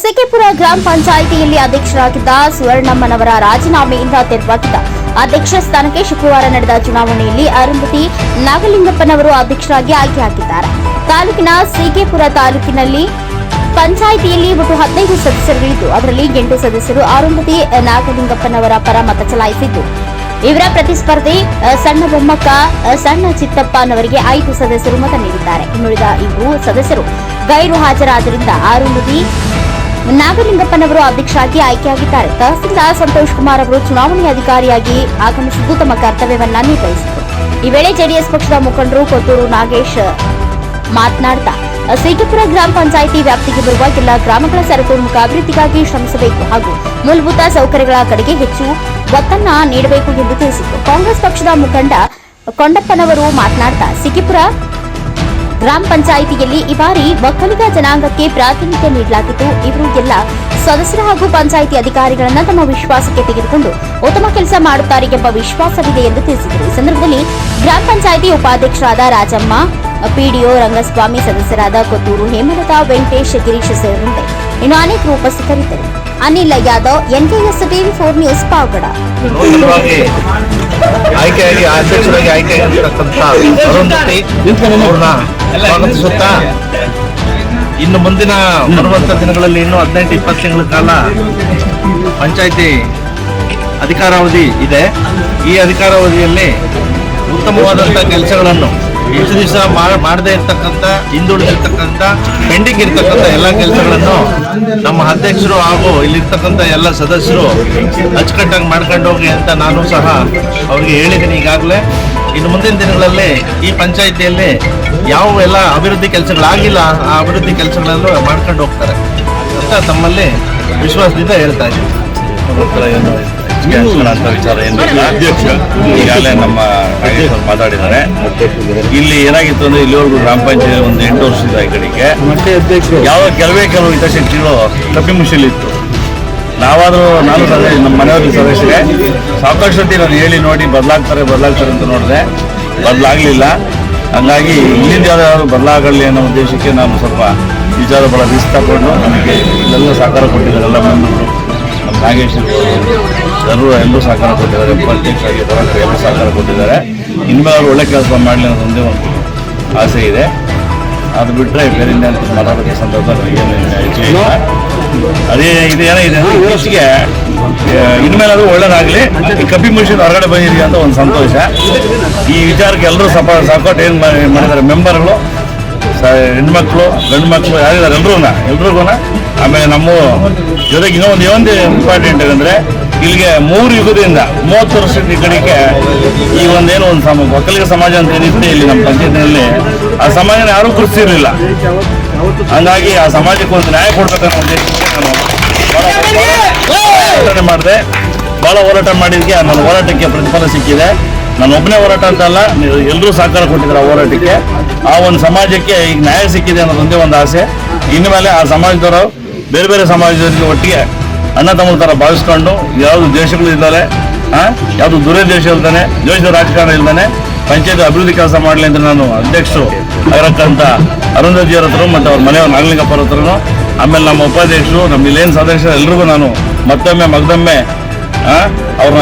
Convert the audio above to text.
ಸಿಕೆಪುರ ಗ್ರಾಮ ಪಂಚಾಯಿತಿಯಲ್ಲಿ ಅಧ್ಯಕ್ಷರಾಗಿದ್ದ ಸುವರ್ಣಮ್ಮನವರ ರಾಜೀನಾಮೆಯಿಂದ ತೆರವಾಗಿದ್ದ ಅಧ್ಯಕ್ಷ ಸ್ಥಾನಕ್ಕೆ ಶುಕ್ರವಾರ ನಡೆದ ಚುನಾವಣೆಯಲ್ಲಿ ಅರುಂಧತಿ ನಾಗಲಿಂಗಪ್ಪನವರು ಅಧ್ಯಕ್ಷರಾಗಿ ಆಯ್ಕೆಯಾಗಿದ್ದಾರೆ. ತಾಲೂಕಿನ ಸಿಕೆಪುರ ತಾಲೂಕಿನಲ್ಲಿ ಪಂಚಾಯಿತಿಯಲ್ಲಿ ಒಟ್ಟು ಹದಿನೈದು ಸದಸ್ಯರುಗಳಿದ್ದು, ಅದರಲ್ಲಿ ಎಂಟು ಸದಸ್ಯರು ಅರುಂಧತಿ ನಾಗಲಿಂಗಪ್ಪನವರ ಪರ ಮತ ಚಲಾಯಿಸಿದ್ದು. ಇವರ ಪ್ರತಿಸ್ಪರ್ಧಿ ಸಣ್ಣ ಬೊಮ್ಮಕ್ಕ ಸಣ್ಣ ಚಿತ್ತಪ್ಪನವರಿಗೆ ಐದು ಸದಸ್ಯರು ಮತ ನೀಡಿದ್ದಾರೆ. ಇನ್ನುಳಿದ ಇಬ್ಬರು ಸದಸ್ಯರು ಗೈರು ಹಾಜರಾದ್ದರಿಂದ ಆರುಂಧತಿ ನಾಗಲಿಂಗಪ್ಪನವರು ಅಧ್ಯಕ್ಷರಾಗಿ ಆಯ್ಕೆಯಾಗಿದ್ದಾರೆ. ತಹಸೀಲ್ದಾರ್ ಸಂತೋಷ್ ಕುಮಾರ್ ಅವರು ಚುನಾವಣೆ ಅಧಿಕಾರಿಯಾಗಿ ಆಗಮಿಸಿದ್ದು ತಮ್ಮ ಕರ್ತವ್ಯವನ್ನ ನಿರ್ವಹಿಸಿದರು. ಈ ವೇಳೆ ಜೆಡಿಎಸ್ ಪಕ್ಷದ ಮುಖಂಡರು ಕೊತ್ತೂರು ನಾಗೇಶ್ ಮಾತನಾಡ್ತಾ ಸಿಗಿಪುರ ಗ್ರಾಮ ಪಂಚಾಯಿತಿ ವ್ಯಾಪ್ತಿಗೆ ಬರುವ ಎಲ್ಲಾ ಗ್ರಾಮಗಳ ಸರ್ವತೋಮುಖ ಅಭಿವೃದ್ಧಿಗಾಗಿ ಶ್ರಮಿಸಬೇಕು ಹಾಗೂ ಮೂಲಭೂತ ಸೌಕರ್ಯಗಳ ಕಡೆಗೆ ಹೆಚ್ಚು ಒತ್ತನ್ನ ನೀಡಬೇಕು ಎಂದು ತಿಳಿಸಿದರು. ಕಾಂಗ್ರೆಸ್ ಪಕ್ಷದ ಮುಖಂಡ ಕೊಂಡಪ್ಪನವರು ಮಾತನಾಡ್ತಾ ಸಿಗಿಪುರ ಗ್ರಾಮ ಪಂಚಾಯಿತಿಯಲ್ಲಿ ಈ ಬಾರಿ ಒಕ್ಕಲಿಗ ಜನಾಂಗಕ್ಕೆ ಪ್ರಾತಿನಿಧ್ಯ ನೀಡಲಾಗಿದ್ದು, ಇವರು ಎಲ್ಲ ಸದಸ್ಯರು ಹಾಗೂ ಪಂಚಾಯಿತಿ ಅಧಿಕಾರಿಗಳನ್ನು ತಮ್ಮ ವಿಶ್ವಾಸಕ್ಕೆ ತೆಗೆದುಕೊಂಡು ಉತ್ತಮ ಕೆಲಸ ಮಾಡುತ್ತಾರೆ ಎಂಬ ವಿಶ್ವಾಸವಿದೆ ಎಂದು ತಿಳಿಸಿದರು. ಈ ಸಂದರ್ಭದಲ್ಲಿ ಗ್ರಾಮ ಪಂಚಾಯಿತಿ ಉಪಾಧ್ಯಕ್ಷರಾದ ರಾಜಮ್ಮ, ಪಿಡಿಒ ರಂಗಸ್ವಾಮಿ, ಸದಸ್ಯರಾದ ಕೊತ್ತೂರು ಹೇಮಲತಾ, ವೆಂಕಟೇಶ್, ಗಿರೀಶ್ ಸೇರಿದಂತೆ ಇನ್ನು ಅನೇಕರು ಉಪಸ್ಥಿತರಿದ್ದರು. Anil Yadav, NKS TV four news, Pavagada. ಆಯ್ಕೆಯಾಗಿ ಅಧ್ಯಕ್ಷರಾಗಿ ಆಯ್ಕೆಯಾಗಿರ್ತಕ್ಕಂಥ ಅರುಂಧತಿ ಅವ್ರನ್ನ ಸ್ವಾಗತಿಸುತ್ತಾ ಇನ್ನು ಮುಂದಿನ ಬರುವಂತ ದಿನಗಳಲ್ಲಿ ಇನ್ನು ಹದಿನೆಂಟು ಇಪ್ಪತ್ತು ತಿಂಗಳ ಕಾಲ ಪಂಚಾಯಿತಿ ಅಧಿಕಾರಾವಧಿ ಇದೆ. ಈ ಅಧಿಕಾರಾವಧಿಯಲ್ಲಿ ಉತ್ತಮವಾದಂಥ ಕೆಲಸಗಳನ್ನು ಇಷ್ಟು ದಿವಸ ಮಾಡದೇ ಇರ್ತಕ್ಕಂಥ, ಹಿಂದುಳಿದಿರ್ತಕ್ಕಂಥ ಪೆಂಡಿಂಗ್ ಇರ್ತಕ್ಕಂಥ ಎಲ್ಲ ಕೆಲಸಗಳನ್ನು ನಮ್ಮ ಅಧ್ಯಕ್ಷರು ಹಾಗೂ ಇಲ್ಲಿರ್ತಕ್ಕಂಥ ಎಲ್ಲ ಸದಸ್ಯರು ಅಚ್ಚುಕಟ್ಟಾಗಿ ಮಾಡ್ಕೊಂಡು ಹೋಗಿ ಅಂತ ನಾನು ಸಹ ಅವ್ರಿಗೆ ಹೇಳಿದ್ದೀನಿ ಈಗಾಗಲೇ. ಇನ್ನು ಮುಂದಿನ ದಿನಗಳಲ್ಲಿ ಈ ಪಂಚಾಯಿತಿಯಲ್ಲಿ ಯಾವ ಎಲ್ಲ ಅಭಿವೃದ್ಧಿ ಕೆಲಸಗಳಾಗಿಲ್ಲ, ಆ ಅಭಿವೃದ್ಧಿ ಕೆಲಸಗಳನ್ನು ಮಾಡ್ಕೊಂಡು ಹೋಗ್ತಾರೆ ಅಂತ ತಮ್ಮಲ್ಲಿ ವಿಶ್ವಾಸದಿಂದ ಹೇಳ್ತಾ ಇದ್ದೀನಿ. ಅಂತ ವಿಚಾರ ಏನಿಲ್ಲ ಅಧ್ಯಕ್ಷ ಈಗಾಗಲೇ ನಮ್ಮ ನಾಗೇಶ್ ಮಾತಾಡಿದ್ದಾರೆ. ಇಲ್ಲಿ ಏನಾಗಿತ್ತು ಅಂದ್ರೆ ಇಲ್ಲಿವರೆಗೂ ಗ್ರಾಮ ಪಂಚಾಯತ್ ಒಂದು ಎಂಟು ವರ್ಷದ ಈ ಕಡೆಗೆ ಯಾವ ಕೆಲವೇ ಕೆಲವು ಹಿತಶಕ್ತಿಗಳು ಇತ್ತು. ನಾವಾದರೂ ನಾನು ಸದಸ್ಯ ನಮ್ಮ ಮನೆಯವ್ರಿಗೆ ಸದಸ್ಯರೇ ಸಾಕಷ್ಟು ಸತಿ ನಾನು ಹೇಳಿ ನೋಡಿ ಬದಲಾಗ್ತಾರೆ ಬದಲಾಗ್ತಾರೆ ಅಂತ ನೋಡಿದೆ. ಬದಲಾಗಲಿಲ್ಲ. ಹಂಗಾಗಿ ಇಲ್ಲಿಂದ ಯಾವ್ದಾದ್ರು ಬದಲಾಗಲಿ ಅನ್ನೋ ಉದ್ದೇಶಕ್ಕೆ ನಾನು ಸ್ವಲ್ಪ ವಿಚಾರ ಬಹಳ ರಿಸ್ಕ್ ತಗೊಂಡು ನಮಗೆ ಇಲ್ಲೆಲ್ಲ ಸಹಕಾರ ಕೊಟ್ಟಿದ್ದಾರೆ ಎಲ್ಲ ಮೆಂಬರ್ಗಳು ನಮ್ಮ ಎಲ್ಲರೂ ಎಲ್ಲರೂ ಸಹಕಾರ ಕೊಟ್ಟಿದ್ದಾರೆ ಉಪಾಧ್ಯಕ್ಷ ಆಗಿದ್ದಾರೆ ಎಲ್ಲರೂ ಸಹಕಾರ ಕೊಟ್ಟಿದ್ದಾರೆ. ಇನ್ಮೇಲೆ ಅವರು ಒಳ್ಳೆ ಕೆಲಸ ಮಾಡಲಿ ಅನ್ನೋದು ಒಂದೇ ಒಂದು ಆಸೆ ಇದೆ. ಅದು ಬಿಟ್ಟರೆ ಬೇರೆ ಮಾತಾಡೋದಕ್ಕೆ ಸಂದರ್ಭ ನನಗೇನು ಅದೇ ಇದು ಏನೋ ಇದೆ ಇತ್ತೀಚೆಗೆ ಇನ್ಮೇಲಾದ್ರೂ ಇನ್ಮೇಲೆ ಅದು ಒಳ್ಳೇದಾಗಲಿ. ಕಪಿ ಮಿಷನ್ ಹೊರಗಡೆ ಬಂದಿದೆ ಅಂತ ಒಂದು ಸಂತೋಷ. ಈ ವಿಚಾರಕ್ಕೆ ಎಲ್ಲರೂ ಸಪ ಸಪೋರ್ಟ್ ಏನು ಮಾಡಿದ್ದಾರೆ ಮೆಂಬರ್ಗಳು ಹೆಣ್ಮಕ್ಳು ಗಂಡು ಮಕ್ಕಳು ಯಾರಿದ್ದಾರೆ ಎಲ್ಲರೂ ಎಲ್ರಿಗೂ ಆಮೇಲೆ ನಮ್ಮ ಜೊತೆಗೆ ಇನ್ನೊಂದು ಒಂದು ಇಂಪಾರ್ಟೆಂಟ್ ಏನಂದ್ರೆ ಇಲ್ಲಿಗೆ ಮೂರು ಯುಗದಿಂದ ಮೂವತ್ತು ವರ್ಷದ ಕಡೆಗೆ ಈ ಒಂದೇನು ಒಂದು ಸಮ, ಒಕ್ಕಲಿಗ ಸಮಾಜ ಅಂತ ಏನಿತ್ತು ಇಲ್ಲಿ ನಮ್ಮ ಪಂಚಾಯತಿನಲ್ಲಿ, ಆ ಸಮಾಜನ ಯಾರೂ ಕೃಷಿರಲಿಲ್ಲ ಹಂಗಾಗಿ ಆ ಸಮಾಜಕ್ಕೆ ಒಂದು ನ್ಯಾಯ ಕೊಡ್ಬೇಕನ್ನೋ ನಾನು ಮಾಡಿದೆ. ಭಾಳ ಹೋರಾಟ ಮಾಡಿದ್ಕೆ ನನ್ನ ಹೋರಾಟಕ್ಕೆ ಪ್ರತಿಫಲ ಸಿಕ್ಕಿದೆ. ನಾನು ಒಬ್ಬನೇ ಹೋರಾಟ ಅಂತಲ್ಲ ಎಲ್ಲರೂ ಸಹಕಾರ ಕೊಟ್ಟಿದ್ದಾರೆ ಆ ಹೋರಾಟಕ್ಕೆ. ಆ ಒಂದು ಸಮಾಜಕ್ಕೆ ಈಗ ನ್ಯಾಯ ಸಿಕ್ಕಿದೆ ಅನ್ನೋದೊಂದೇ ಒಂದು ಆಸೆ. ಇನ್ನು ಮೇಲೆ ಆ ಸಮಾಜದವರು ಬೇರೆ ಬೇರೆ ಸಮಾಜದವರಿಗೆ ಒಟ್ಟಿಗೆ ಅಣ್ಣ ತಮ್ಮ ತರ ಭಾವಿಸ್ಕೊಂಡು ಯಾವುದು ದೇಶಗಳು ಇದ್ದಾರೆ ಯಾವುದು ದೇಶ ಇಲ್ದಾನೆ, ದೇಶದ ರಾಜಕಾರಣ ಇಲ್ದಾನೆ, ಪಂಚಾಯತ್ ಅಭಿವೃದ್ಧಿ ಕೆಲಸ ಮಾಡಲಿ ಅಂತ ನಾನು ಅಧ್ಯಕ್ಷರು ಆಗಿರಕ್ಕಂಥ ಅವರ ಹತ್ರ ಮತ್ತು ಅವ್ರ ಮನೆಯವ್ರ ನಾಗಲಿಂಗಪ್ಪರ ಹತ್ರನು, ಆಮೇಲೆ ನಮ್ಮ ಉಪಾಧ್ಯಕ್ಷರು, ನಮ್ಮ ಇಲ್ಲೇನು ಸದಸ್ಯರು ಎಲ್ರಿಗೂ ನಾನು ಮತ್ತೊಮ್ಮೆ ಮಗದೊಮ್ಮೆ ಅವ್ರನ್ನ